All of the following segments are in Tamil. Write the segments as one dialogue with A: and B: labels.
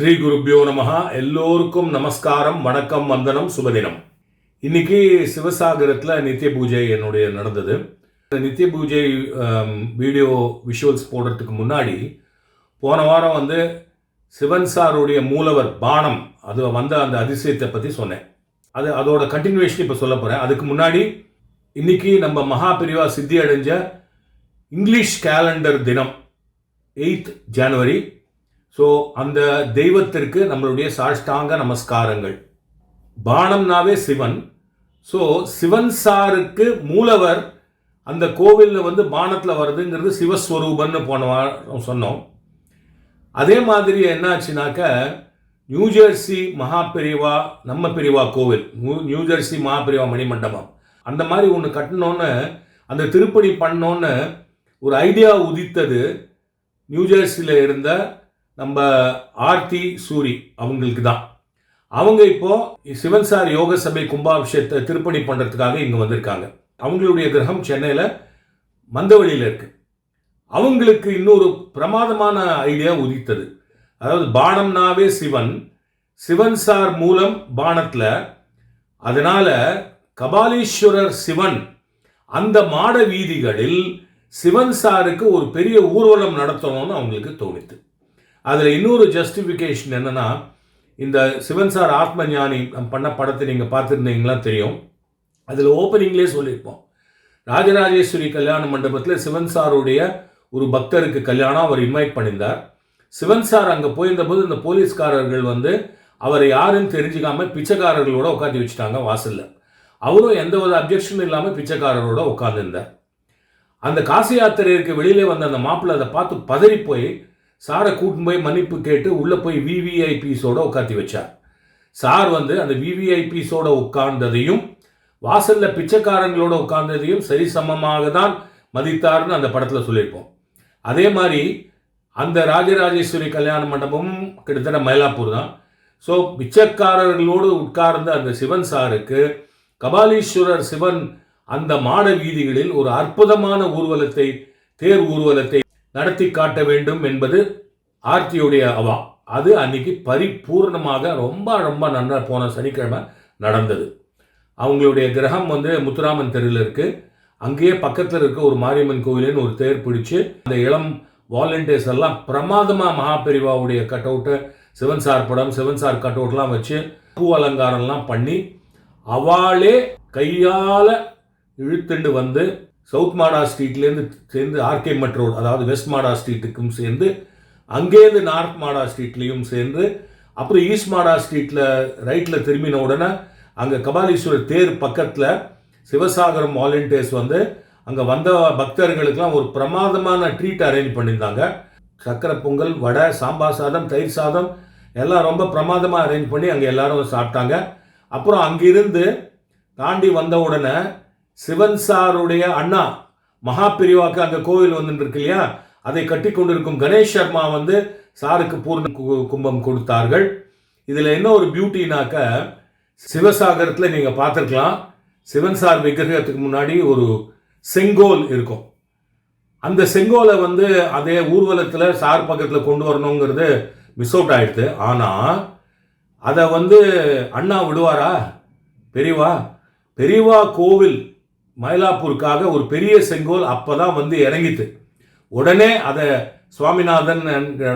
A: ஸ்ரீ குருப்பியோ நமஹா. எல்லோருக்கும் நமஸ்காரம் வணக்கம் வந்தனம் சுபதினம். இன்னைக்கு சிவசாகரத்தில் நித்திய பூஜை என்னுடைய நடந்தது. இந்த நித்திய பூஜை வீடியோ விஷுவல்ஸ் போடுறதுக்கு முன்னாடி போன வாரம் வந்து சிவன் சாருடைய மூலவர் பானம் அது வந்த அந்த அதிசயத்தை பற்றி சொன்னேன். அது அதோட கண்டினியூஷன் இப்போ சொல்ல போகிறேன் அதுக்கு முன்னாடி இன்னைக்கு நம்ம மகா பிரிவா சித்தி அடைஞ்ச இங்கிலீஷ் கேலண்டர் தினம் எயித் ஜனவரி ஸோ அந்த தெய்வத்திற்கு நம்மளுடைய சாஷ்டாங்க நமஸ்காரங்கள். பானம்னாவே சிவன். ஸோ சிவன் சாருக்கு மூலவர் அந்த கோவிலில் வந்து பானத்தில் வருதுங்கிறது சிவஸ்வரூபன்னு போன வாரம் சொன்னோம். அதே மாதிரி என்னாச்சுனாக்க நியூஜெர்சி மகா பெரிவா நம்ம பெரிவா கோவில் நியூ- நியூஜெர்சி மகா பெரிவா மணிமண்டபம். அந்த மாதிரி ஒன்று கட்டினோன்னு அந்த திருப்பணி பண்ணோன்னு ஒரு ஐடியா உதித்தது நியூஜெர்சியில் இருந்த நம்ம ஆர்த்தி சூரி அவங்களுக்கு தான் அவங்க இப்போ சிவன் சார் யோக சபை கும்பாபிஷேகத்தை திருப்பணி பண்ணுறதுக்காக இங்கே வந்திருக்காங்க. அவங்களுடைய கிரகம் சென்னையில் மந்தவழியில் இருக்கு. அவங்களுக்கு இன்னொரு பிரமாதமான ஐடியா உதித்தது. அதாவது பானம்னாவே சிவன். சிவன் சார் மூலம் பானத்தில் அதனால் கபாலீஸ்வரர் சிவன். அந்த மாட வீதிகளில் சிவன் சாருக்கு ஒரு பெரிய ஊர்வலம் நடத்தணும்னு அவங்களுக்கு தோணித்து. அதில் இன்னொரு ஜஸ்டிஃபிகேஷன் என்னென்னா இந்த சிவன் சார் ஆத்ம ஞானி பண்ண படத்தை நீங்கள் பார்த்துருந்தீங்களா தெரியும். அதில் ஓப்பனிங்லேயே சொல்லியிருப்போம். ராஜராஜேஸ்வரி கல்யாண மண்டபத்தில் சிவன் சாருடைய ஒரு பக்தருக்கு கல்யாணம் அவர் இன்வைட் பண்ணியிருந்தார். சிவன் சார் அங்கே போயிருந்தபோது இந்த போலீஸ்காரர்கள் வந்து அவரை யாருன்னு தெரிஞ்சுக்காம பிச்சைக்காரர்களோட உட்காந்து வச்சுட்டாங்க வாசல்ல. அவரும் எந்த ஒரு அப்ஜெக்ஷனும் இல்லாமல் பிச்சைக்காரரோட உட்காந்துருந்தார் அந்த காசி யாத்திரைக்கு வெளியிலே வந்த அந்த மாப்பிள்ளை அதை பார்த்து பதறி போய் சாரை கூட்டின்னு போய் மன்னிப்பு கேட்டு உள்ளே போய் விவிஐபிஸோட உட்காத்தி வச்சார். சார் வந்து அந்த விவிஐபிஸோட உட்கார்ந்ததையும் வாசலில் பிச்சைக்காரங்களோட உட்கார்ந்ததையும் சரிசமமாக தான் மதித்தார்னு அந்த படத்தில் சொல்லியிருப்போம். அதே மாதிரி அந்த ராஜராஜேஸ்வரி கல்யாண மண்டபமும் கிட்டத்தட்ட மயிலாப்பூர் தான். ஸோ பிச்சைக்காரர்களோடு உட்கார்ந்த அந்த சிவன் சாருக்கு கபாலீஸ்வரர் சிவன் அந்த மாட வீதிகளில் ஒரு அற்புதமான ஊர்வலத்தை தேர் ஊர்வலத்தை நடத்தி காட்ட வேண்டும் என்பது ஆர்த்தியுடைய அவா. அது அன்னைக்கு பரிபூர்ணமாக ரொம்ப ரொம்ப நன்றாக போன சனிக்கிழமை நடந்தது. அவங்களுடைய கிரகம் வந்து முத்துராமன் தெருவில் இருக்குது அங்கேயே பக்கத்தில் இருக்க ஒரு மாரியம்மன் கோவிலுன்னு ஒரு தேர் பிடிச்சு அந்த இளம் வாலண்டியர்ஸ் எல்லாம் பிரமாதமாக மகாபெரிவாவுடைய கட் அவுட்டு சிவன் சார் படம் சிவன் சார் கட் அவுட்லாம் வச்சு பூ அலங்காரம்லாம் பண்ணி அவளே கையால் இழுத்துண்டு வந்து சவுத் மாடா ஸ்ட்ரீட்லேருந்து சேர்ந்து ஆர்கே மட் ரோடு அதாவது வெஸ்ட் மாடா ஸ்ட்ரீட்டுக்கும் சேர்ந்து அங்கேருந்து நார்த் மாடா ஸ்ட்ரீட்லேயும் சேர்ந்து அப்புறம் ஈஸ்ட் மாடா ஸ்ட்ரீட்டில் ரைட்டில் திரும்பின உடனே அங்கே கபாலீஸ்வரர் தேர் பக்கத்தில் சிவசாகரம் வாலண்டியர்ஸ் வந்து அங்கே வந்த பக்தர்களுக்கெல்லாம் ஒரு பிரமாதமான ட்ரீட் அரேஞ்ச் பண்ணியிருந்தாங்க. சக்கரை பொங்கல் வடை சாம்பார் சாதம் தயிர் சாதம் எல்லாம் ரொம்ப பிரமாதமாக அரேஞ்ச் பண்ணி அங்கே எல்லாரும் சாப்பிட்டாங்க. அப்புறம் அங்கிருந்து தாண்டி வந்த உடனே சிவன் சாருடைய அண்ணா மகா பிரிவாக்கு அங்கே கோவில் வந்துட்டு இருக்கு இல்லையா? அதை கட்டி கொண்டிருக்கும் கணேஷ் சர்மா வந்து சாருக்கு பூர்ண கும்பம் கொடுத்தார்கள். இதில் என்ன ஒரு பியூட்டினாக்க சிவசாகரத்தில் நீங்கள் பார்த்துருக்கலாம். சிவன் சார் விக்கிரகத்துக்கு முன்னாடி ஒரு செங்கோல் இருக்கும். அந்த செங்கோலை வந்து அதே ஊர்வலத்தில் சார் பக்கத்தில் கொண்டு வரணுங்கிறது மிஸ் அவுட் ஆயிடுது. ஆனால் அதை வந்து அண்ணா விடுவாரா? பெரியவா? பெரியவா கோவில் மயிலாப்பூருக்காக ஒரு பெரிய செங்கோல் அப்போ தான் வந்து இறங்கித்து உடனே அதை சுவாமிநாதன்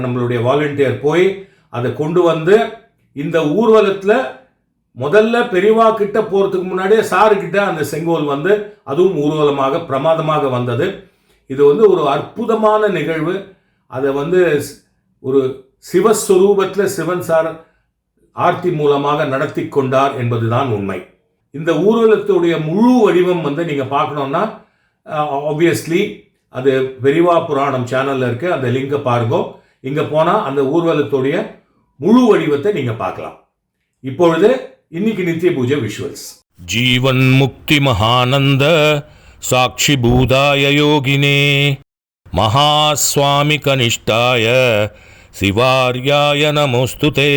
A: நம்மளுடைய வாலண்டியர் போய் அதை கொண்டு வந்து இந்த ஊர்வலத்தில் முதல்ல பெரியவா கிட்ட போகிறதுக்கு முன்னாடியே சாருக்கிட்ட அந்த செங்கோல் வந்து அதுவும் ஊர்வலமாக பிரமாதமாக வந்தது. இது வந்து ஒரு அற்புதமான நிகழ்வு. அதை வந்து ஒரு சிவஸ்வரூபத்தில் சிவன் சார் ஆர்த்தி மூலமாக நடத்தி கொண்டார் என்பதுதான் உண்மை. இந்த ஊர்வலத்துடைய முழு வடிவம் வந்து நீங்கள் பார்க்கணுன்னா ஆப்வியஸ்லி அது பெரிவா புராணம் சேனலில் இருக்குது அந்த லிங்கை பாருங்கோ. இங்கே போனால் அந்த ஊர்வலத்துடைய முழு வடிவத்தை நீங்கள் பார்க்கலாம். இப்பொழுது இன்னைக்கு நித்திய பூஜை விஷுவல்ஸ்
B: ஜீவன் முக்தி மகானந்த சாட்சி பூதாய யோகினே. மகாஸ்வாமி கனிஷ்டாய சிவார்யாய நமோஸ்துதே.